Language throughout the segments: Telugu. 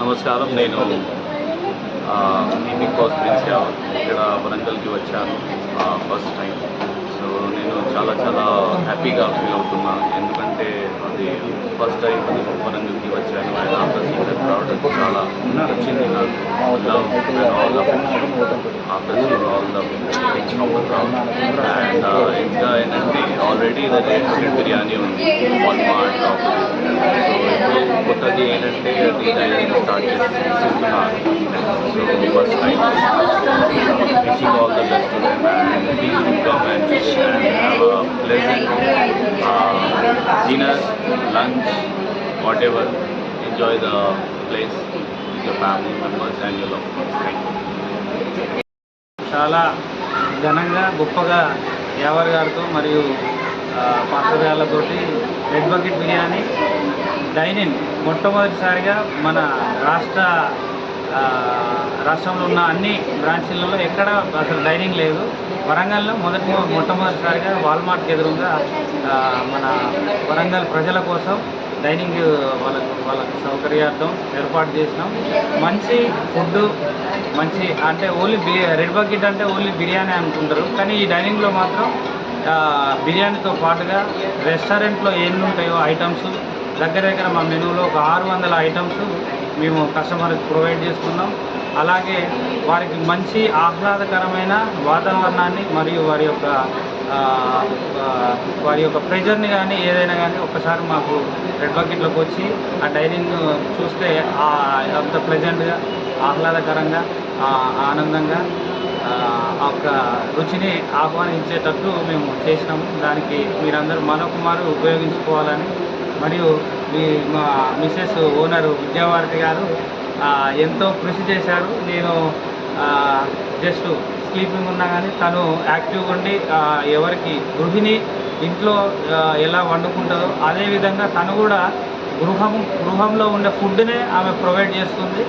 నమస్కారం నేను ఆ, కోస్ బిగ్ ప్రిన్స్ ఇక్కడ వరంగల్కి వచ్చాను ఫస్ట్ టైం సో నేను చాలా చాలా హ్యాపీగా ఫీల్ అవుతున్నాను ఎందుకంటే అది ఫస్ట్ టైం వరంగల్కి వచ్చాను. అండ్ ఆఫ్టర్ సీన్ క్రౌడ్ చాలా నచ్చింది నాకు. Love all after scene all and ఇంకా ఏంటంటే ఆల్రెడీ ఇది చికెన్ బిర్యానీ ఉంది. వన్ మార్ట్ సో కొత్తది ఏంటంటే డిజైన్ స్టార్ట్ చేసుకుంటున్నాను lunch whatever enjoy the place family members and చాలా ఘనంగా గొప్పగా యావర్ గారితో మరియు పాత్రధారులతోటి రెడ్ బకెట్ బిర్యానీ డైనింగ్ మొట్టమొదటిసారిగా మన రాష్ట్ర రాష్ట్రంలో ఉన్న అన్ని బ్రాంచీలలో ఎక్కడ అసలు డైనింగ్ లేదు. వరంగల్లో మొదటి మొట్టమొదటిసారిగా వాల్మార్ట్ ఎదురుగా మన వరంగల్ ప్రజల కోసం డైనింగ్ వాళ్ళకు వాళ్ళకి సౌకర్యార్థం ఏర్పాటు చేసినాం. మంచి ఫుడ్ మంచి అంటే ఓన్లీ బి రెడ్ బకెట్ అంటే ఓన్లీ బిర్యానీ అనుకుంటారు. కానీ ఈ డైనింగ్లో మాత్రం బిర్యానీతో పాటుగా రెస్టారెంట్లో ఏమి ఉంటాయో ఐటమ్స్ దగ్గర దగ్గర మా మెనూలో ఒక ఆరు వందల ఐటమ్స్ మేము కస్టమర్కి ప్రొవైడ్ చేస్తున్నాం అలాగే వారికి మంచి ఆహ్లాదకరమైన వాతావరణాన్ని మరియు వారి యొక్క వారి యొక్క ప్రెజర్ని కానీ ఏదైనా కానీ ఒక్కసారి మాకు రెడ్ బకెట్లోకి వచ్చి ఆ డైనింగ్ చూస్తే అంత ప్లెజెంట్గా ఆహ్లాదకరంగా ఆనందంగా ఆ ఆ యొక్క రుచిని ఆహ్వానించేటట్టు మేము చేసినాము దానికి మీరందరూ మరొక మారు ఉపయోగించుకోవాలని మరియు మీ మా మిసెస్ ఓనరు విద్యావారతి గారు ఎంతో కృషి చేశారు. నేను జస్ట్ స్లీపింగ్ ఉన్నా కానీ తను యాక్టివ్గా ఉండి ఎవరికి గృహిణి ఇంట్లో ఎలా వండుకుంటుందో అదేవిధంగా తను కూడా గృహం గృహంలో ఉండే ఫుడ్నే ఆమె ప్రొవైడ్ చేస్తుంది.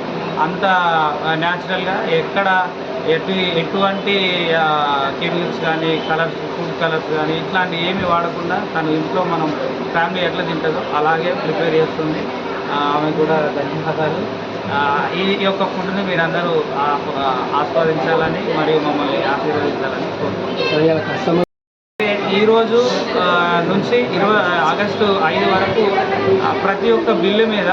అంత న్యాచురల్గా ఎక్కడ ఎటు ఎటువంటి కెమికల్స్ కానీ కలర్స్ ఫుడ్ కలర్స్ కానీ ఇట్లాంటి ఏమి వాడకుండా తను ఇంట్లో మనం ఫ్యామిలీ ఎట్లా తింటుందో అలాగే ప్రిపేర్ చేస్తుంది. ఆమె కూడా ధన్యవాదాలు. ఈ యొక్క ఫుడ్ని మీరందరూ ఆస్వాదించాలని మరియు మమ్మల్ని ఆశీర్వదించాలని కోరుకుంటున్నాను ఈరోజు నుంచి ఇరవై ఆగస్టు ఐదు వరకు ప్రతి ఒక్క బిల్లు మీద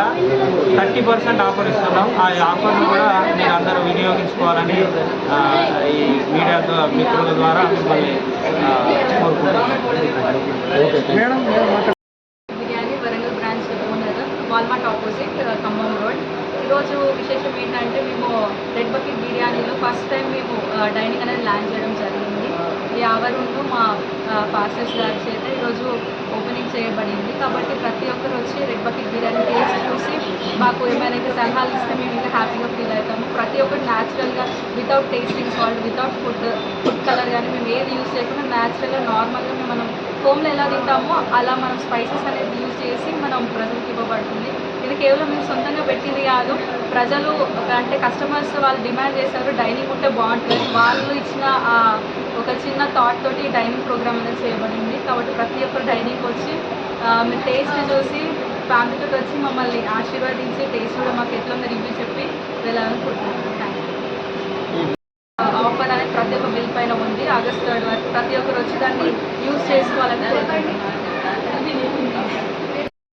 థర్టీ పర్సెంట్ ఆఫర్ ఇస్తున్నాం. ఆ ఆఫర్ను కూడా మీరు అందరూ వినియోగించుకోవాలని ఈ మీడియా మిత్రుల ద్వారా మిమ్మల్ని వాల్మార్ట్ ఆపోజిట్ ఖమ్మం రోడ్. ఈరోజు విశేషం ఏంటంటే మేము రెడ్ బకెట్ బిర్యానీలో ఫస్ట్ టైం మేము డైనింగ్ అనేది లాంచ్ చేయడం జరిగింది. ఈ ఆవరణలో మా పాస్టర్స్ గారి చేత ఈరోజు ఓపెనింగ్ చేయబడింది. కాబట్టి ప్రతి ఒక్కరు వచ్చి రెడ్ బకెట్ బిర్యానీ టేస్ట్ చూసి మాకు ఏమైనా సలహాలు ఇస్తే మేము ఇంకా హ్యాపీగా ఫీల్ అవుతాము. ప్రతి ఒక్కరు న్యాచురల్గా without tasting salt without food food colour కానీ మేము ఏది యూజ్ చేయకుండా న్యాచురల్గా నార్మల్గా మేము మనం హోమ్లో ఎలా తింటామో అలా మనం స్పైసెస్ అనేది యూజ్ చేసి మనం ప్రజలకు ఇవ్వబడుతుంది. ఇది కేవలం మేము సొంతంగా పెట్టింది కాదు. ప్రజలు అంటే కస్టమర్స్ వాళ్ళు డిమాండ్ చేశారు డైనింగ్ ఉంటే బాగుంటుంది. వాళ్ళు ఇచ్చిన ఒక చిన్న థాట్ తోటి డైనింగ్ ప్రోగ్రామ్ అనేది చేయబడింది. కాబట్టి ప్రతి ఒక్కరు డైనింగ్ వచ్చి మీరు టేస్ట్ చూసి ఫ్యామిలీతో వచ్చి మమ్మల్ని ఆశీర్వదించి టేస్ట్ కూడా మాకు ఎట్లా ఉందో రివ్యూ చెప్పి వెళ్ళాలనుకుంటున్నాను థ్యాంక్ కూపన్ అనేది ప్రతి ఒక్క బిల్ పైన ఉంది. ఆగస్ట్ థర్డ్ వరకు ప్రతి ఒక్కరు వచ్చి దాన్ని యూజ్ చేసుకోవాలని కోరుకుంటున్నాను